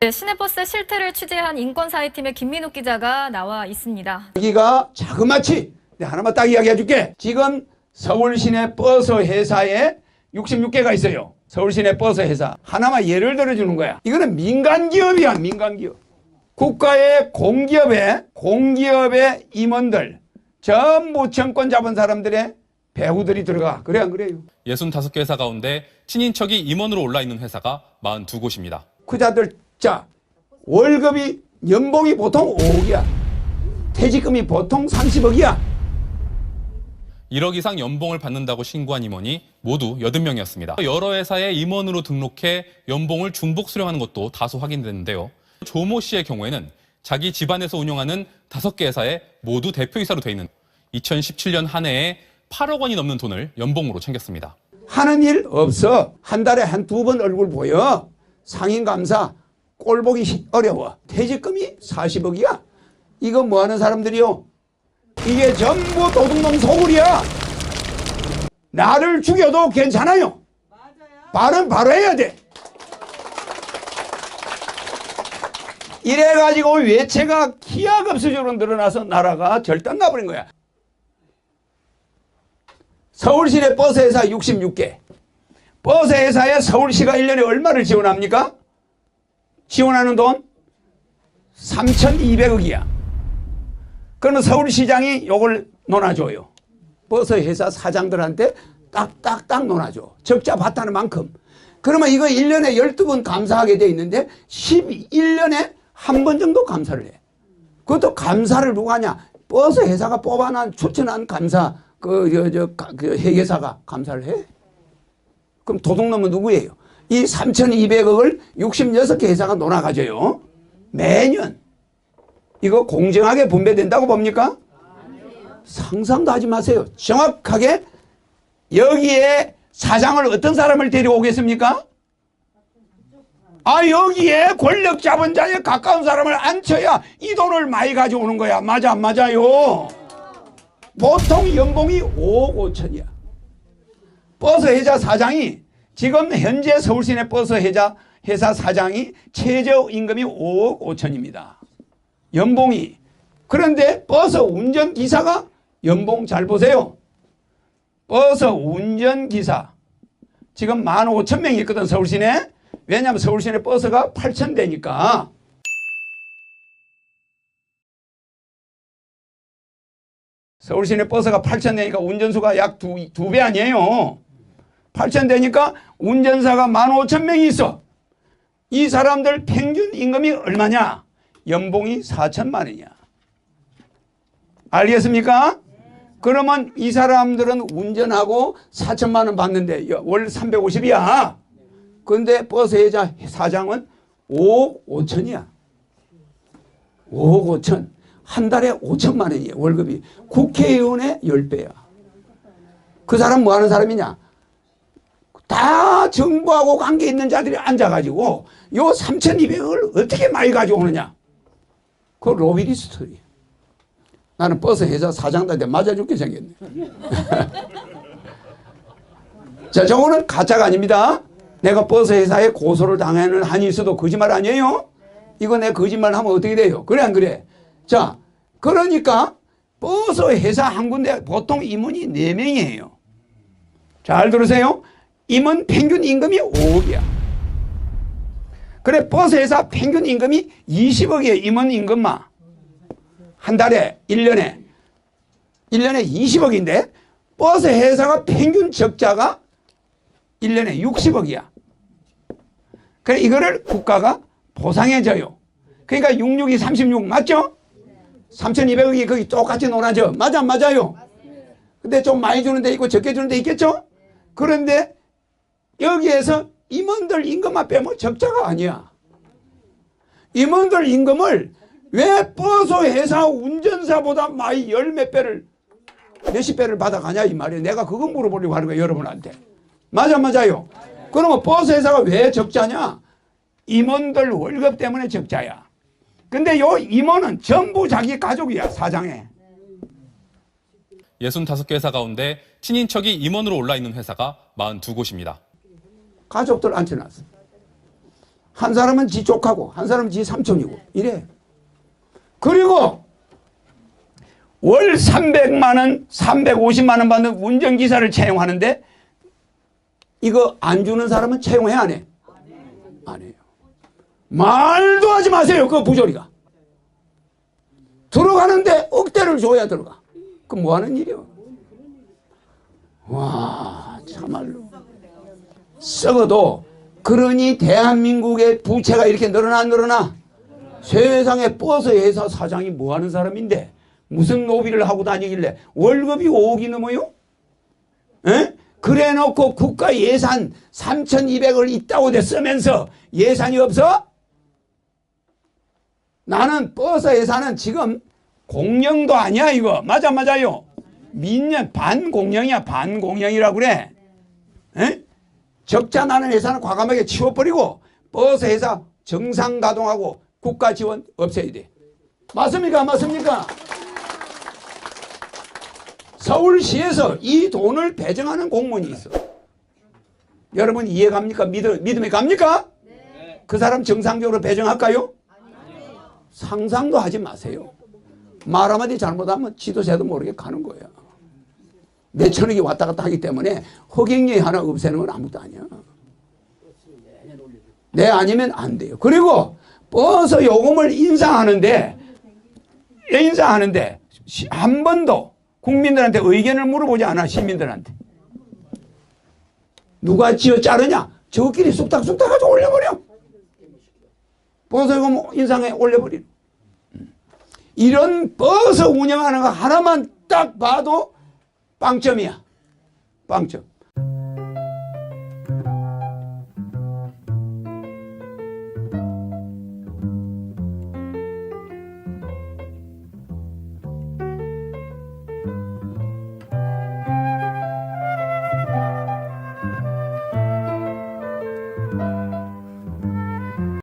네, 시내버스의 실태를 취재한 인권사회팀의 김민욱 기자가 나와 있습니다. 여기가 자그마치 내가 하나만 딱 이야기해 줄게. 지금 서울 시내 버스 회사에 66개가 있어요. 서울 시내 버스 회사. 하나만 예를 들어 주는 거야. 이거는 민간 기업이야, 민간 기업. 국가의 공기업에 공기업의 임원들 전부 정권 잡은 사람들의 배우들이 들어가. 그래 안 그래요? 65개 회사 가운데 친인척이 임원으로 올라 있는 회사가 42곳입니다. 그자들 자 월급이 연봉이 보통 5억이야. 퇴직금이 보통 30억이야. 1억 이상 연봉을 받는다고 신고한 임원이 모두 80명이었습니다. 여러 회사에 임원으로 등록해 연봉을 중복 수령하는 것도 다소 확인됐는데요. 조모 씨의 경우에는 자기 집안에서 운영하는 5개 회사에 모두 대표이사로 돼 있는 2017년 한 해에 8억 원이 넘는 돈을 연봉으로 챙겼습니다. 하는 일 없어. 한 달에 한 두 번 얼굴 보여. 상인 감사 꼴 보기 시- 어려워. 퇴직금이 40억이야. 이거 뭐 하는 사람들이요? 이게 전부 도둑놈 소굴이야. 나를 죽여도 괜찮아요. 말은 바로 해야 돼. 이래가지고 외채가 기하급수적으로 늘어나서 나라가 절단 나버린 거야. 서울시내 버스 회사 66개. 버스 회사에 서울시가 1년에 얼마를 지원합니까? 지원하는 돈 3,200억이야. 그러면 서울시장이 요걸 논아줘요. 버스 회사 사장들한테 딱딱딱 논아줘. 적자 봤다는 만큼. 그러면 이거 1년에 12번 감사하게 돼 있는데 11년에 한 번 정도 감사를 해. 그것도 감사를 누가 하냐? 버스 회사가 뽑아난 추천한 감사 그 저 저 그 회계사가 감사를 해. 그럼 도둑놈은 누구예요? 이 3,200억을 66개 회사가 놀아가져요. 매년. 이거 공정하게 분배된다고 봅니까? 상상도 하지 마세요. 정확하게 여기에 사장을 어떤 사람을 데려오겠습니까? 아 여기에 권력 잡은 자에 가까운 사람을 앉혀야 이 돈을 많이 가져오는 거야. 맞아 안 맞아요? 보통 연봉이 5억 5천이야. 버스 회사 사장이 지금 현재 서울시내 버스 회사 회사 사장이 최저 임금이 5억 5천입니다. 연봉이 그런데 버스 운전 기사가 연봉 잘 보세요. 버스 운전 기사 지금 15,000명이 있거든 서울시내. 왜냐하면 서울시내 버스가 8,000대니까. 서울시내 버스가 8,000대니까 운전수가 약 두 두 배 아니에요. 8,000대니까 운전사가 15,000명이 있어. 이 사람들 평균 임금이 얼마냐? 연봉이 4천만 원이야. 알겠습니까? 그러면 이 사람들은 운전하고 4천만 원 받는데 월 350이야. 근데 버스 회사 사장은 5억 5천이야. 5억 5천. 한 달에 5천만 원이에요. 월급이. 국회의원의 10배야. 그 사람 뭐 하는 사람이냐? 다 정부하고 관계 있는 자들이 앉아가지고 요 3,200을 어떻게 많이 가져오느냐? 그 로비리스트리. 나는 버스 회사 사장들한테 맞아 죽게 생겼네. 자, 저거는 가짜가 아닙니다. 내가 버스 회사에 고소를 당하는 한이 있어도 거짓말 아니에요? 이거 내 거짓말 하면 어떻게 돼요? 그래, 안 그래? 자, 그러니까 버스 회사 한 군데 보통 임원이 4명이에요. 잘 들으세요. 임원 평균 임금이 5억이야. 그래, 버스 회사 평균 임금이 20억이에요. 임원 임금만. 한 달에, 1년에. 1년에 20억인데, 버스 회사가 평균 적자가 1년에 60억이야. 그래, 이거를 국가가 보상해줘요. 그러니까 66이 36 맞죠? 3,200억이 거기 똑같이 놀아져. 맞아, 안 맞아요? 근데 좀 많이 주는 데 있고 적게 주는 데 있겠죠? 그런데 여기에서 임원들 임금만 빼면 적자가 아니야. 임원들 임금을 왜 버스 회사 운전사보다 많이 열 몇 배를 몇십 배를 받아가냐 이 말이에요. 내가 그거 물어보려고 하는 거예요 여러분한테. 맞아 맞아요. 그러면 버스 회사가 왜 적자냐? 임원들 월급 때문에 적자야. 근데 요 임원은 전부 자기 가족이야 사장에. 65개 회사 가운데 친인척이 임원으로 올라 있는 회사가 42곳입니다. 가족들 앉혀놨어. 한 사람은 지 조카고 한 사람은 지 삼촌이고 이래. 그리고 월 300만 원, 350만 원 받는 운전기사를 채용하는데 이거 안 주는 사람은 채용해 안 해? 안 해요. 말도 하지 마세요. 그 부조리가. 들어가는데 억대를 줘야 들어가. 그 뭐 하는 일이요? 와, 참말로. 썩어도 그러니 대한민국의 부채가 이렇게 늘어나 안 늘어나? 세상에 버스 회사 사장이 뭐 하는 사람인데 무슨 노비를 하고 다니길래 월급이 5억이 넘어요? 에? 그래 놓고 국가 예산 3,200을 있다고 돼 쓰면서 예산이 없어? 나는 버스 예산은 지금 공영도 아니야 이거 맞아 맞아요 민년 반공영이야 반공영이라고 그래 에? 적자 나는 회사는 과감하게 치워버리고 버스 회사 정상 가동하고 국가 지원 없애야 돼. 맞습니까? 맞습니까? 서울시에서 이 돈을 배정하는 공무원이 있어. 여러분 이해 갑니까? 믿음, 믿음이 갑니까? 그 사람 정상적으로 배정할까요? 상상도 하지 마세요. 말 한마디 잘못하면 지도새도 모르게 가는 거야. 몇 천억이 왔다 갔다 하기 때문에 허경영이 하나 없애는 건 아무것도 아니야. 네, 아니면 안 돼요. 그리고 버스 요금을 인상하는데, 인상하는데, 시- 한 번도 국민들한테 의견을 물어보지 않아, 시민들한테. 누가 지어 자르냐? 저끼리 쑥닥쑥닥 가지고 올려버려. 버스 요금 인상에 올려버리는. 이런 버스 운영하는 거 하나만 딱 봐도 빵점이야. 빵점.